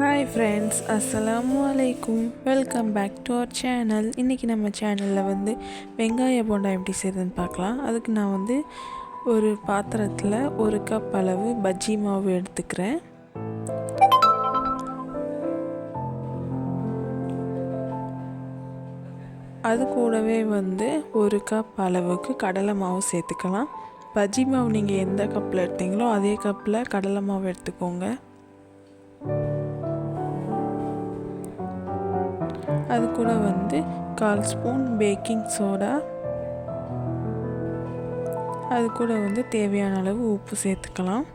Hi friends அஸ்ஸலாமு அலைக்கும் welcome back to our channel இன்றைக்கி நம்ம சேனலில் வந்து வெங்காய போண்டா எப்படி செய்யுதுன்னு பார்க்கலாம். அதுக்கு நான் வந்து ஒரு பாத்திரத்தில் ஒரு கப் அளவு பஜ்ஜி மாவு எடுத்துக்கிறேன். அது கூடவே வந்து ஒரு கப் அளவுக்கு கடலை மாவு சேர்த்துக்கலாம். பஜ்ஜி மாவு நீங்கள் எந்த கப்பில் எடுத்தீங்களோ அதே கப்பில் கடலை மாவு எடுத்துக்கோங்க. அது கூட வந்து கால் ஸ்பூன் பேக்கிங் சோடா. அது கூட வந்து தேவையான அளவு உப்பு சேர்த்துக்கலாம்.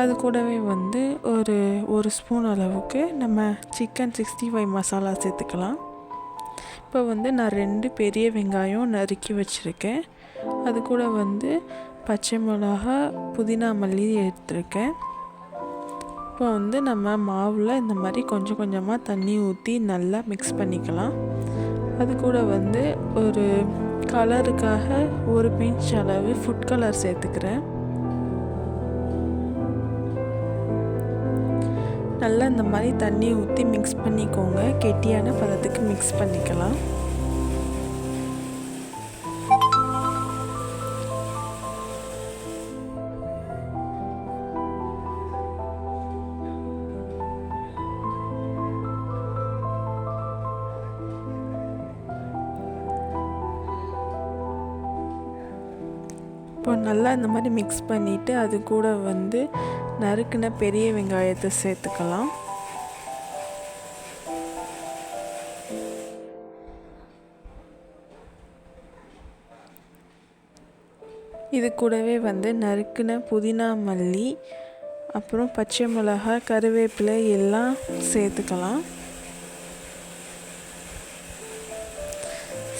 அது கூடவே வந்து ஒரு ஒரு ஸ்பூன் அளவுக்கு நம்ம சிக்கன் சிக்ஸ்டி ஃபைவ் மசாலா சேர்த்துக்கலாம். இப்போ வந்து நான் ரெண்டு பெரிய வெங்காயம் நறுக்கி வச்சுருக்கேன். அது கூட வந்து பச்சை மிளகா புதினா மல்லி எடுத்திருக்கேன். இப்போ வந்து நம்ம மாவில் இந்த மாதிரி கொஞ்சம் கொஞ்சமாக தண்ணி ஊற்றி நல்லா மிக்ஸ் பண்ணிக்கலாம். அது கூட வந்து ஒரு கலருக்காக ஒரு பிஞ்ச் அளவு ஃபுட் கலர் சேர்த்துக்கிறேன். நல்லா இந்த மாதிரி தண்ணி ஊற்றி மிக்ஸ் பண்ணிக்கோங்க. கெட்டியான பதத்துக்கு மிக்ஸ் பண்ணிக்கலாம். இப்போ நல்லா இந்த மாதிரி மிக்ஸ் பண்ணிவிட்டு அது கூட வந்து நறுக்குன பெரிய வெங்காயத்தை சேர்த்துக்கலாம். இது கூடவே வந்து நறுக்குன புதினா மல்லி அப்புறம் பச்சை மிளகாய் கருவேப்பிலை எல்லாம் சேர்த்துக்கலாம்.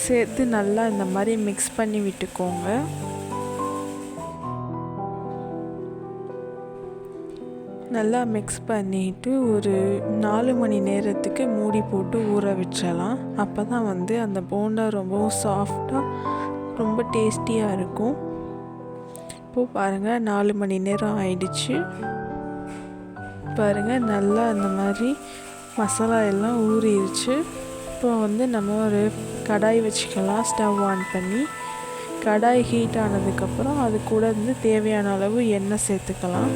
சேர்த்து நல்லா இந்த மாதிரி மிக்ஸ் பண்ணி விட்டுக்கோங்க. நல்லா மிக்ஸ் பண்ணிவிட்டு ஒரு நாலு மணி நேரத்துக்கு மூடி போட்டு ஊற வச்சிடலாம். அப்போ தான் வந்து அந்த போண்டா ரொம்பவும் சாஃப்டாக ரொம்ப டேஸ்டியாக இருக்கும். இப்போது பாருங்கள் நாலு மணி நேரம் ஆயிடுச்சு. பாருங்கள் நல்லா அந்த மாதிரி மசாலா எல்லாம் ஊறிடுச்சு. இப்போ வந்து நம்ம ஒரு கடாய் வச்சுக்கலாம் ஸ்டவ் ஆன் பண்ணி. கடாய் ஹீட் ஆனதுக்கப்புறம் அது கூட வந்து தேவையான அளவு எண்ணெய் சேர்த்துக்கலாம்.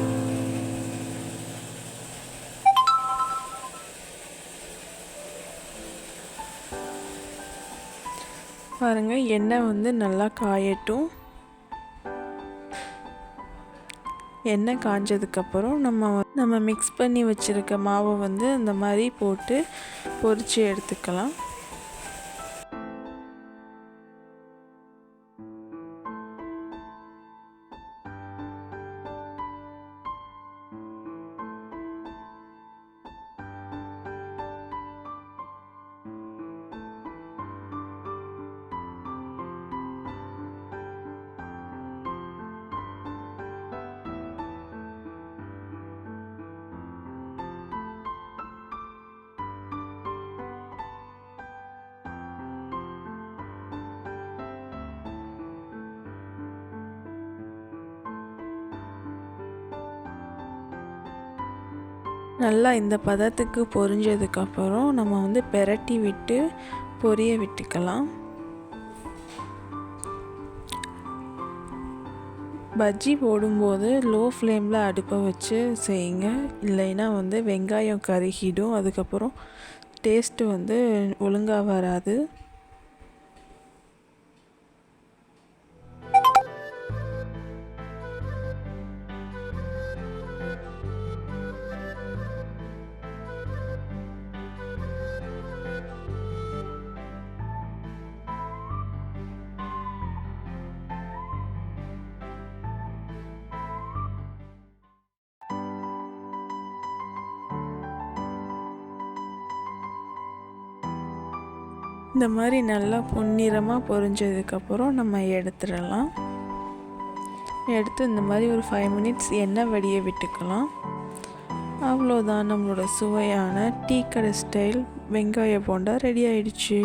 பாருங்கள் எண்ணெய் வந்து நல்லா காயட்டும். எண்ணெய் காஞ்சதுக்கப்புறம் நம்ம நம்ம மிக்ஸ் பண்ணி வச்சுருக்க மாவை வந்து அந்த மாதிரி போட்டு பொரித்து எடுத்துக்கலாம். நல்லா இந்த பதத்துக்கு பொரிஞ்சதுக்கப்புறம் நம்ம வந்து பெரட்டி விட்டு பொரிய விட்டுக்கலாம். பஜ்ஜி போடும்போது லோ ஃப்ளேமில் அடுப்பை வச்சு செய்யுங்க. இல்லைன்னா வந்து வெங்காயம் கருகிடும். அதுக்கப்புறம் டேஸ்ட்டு வந்து ஒழுங்காக வராது. இந்த மாதிரி நல்லா பொன்னிறமாக பொரிஞ்சதுக்கப்புறம் நம்ம எடுத்துடலாம். எடுத்து இந்த மாதிரி ஒரு ஃபைவ் மினிட்ஸ் எண்ணெய் வடிய விட்டுக்கலாம். அவ்வளோதான் நம்மளோட சுவையான டீ கடை ஸ்டைல் வெங்காய போண்டா ரெடி ஆயிடுச்சு.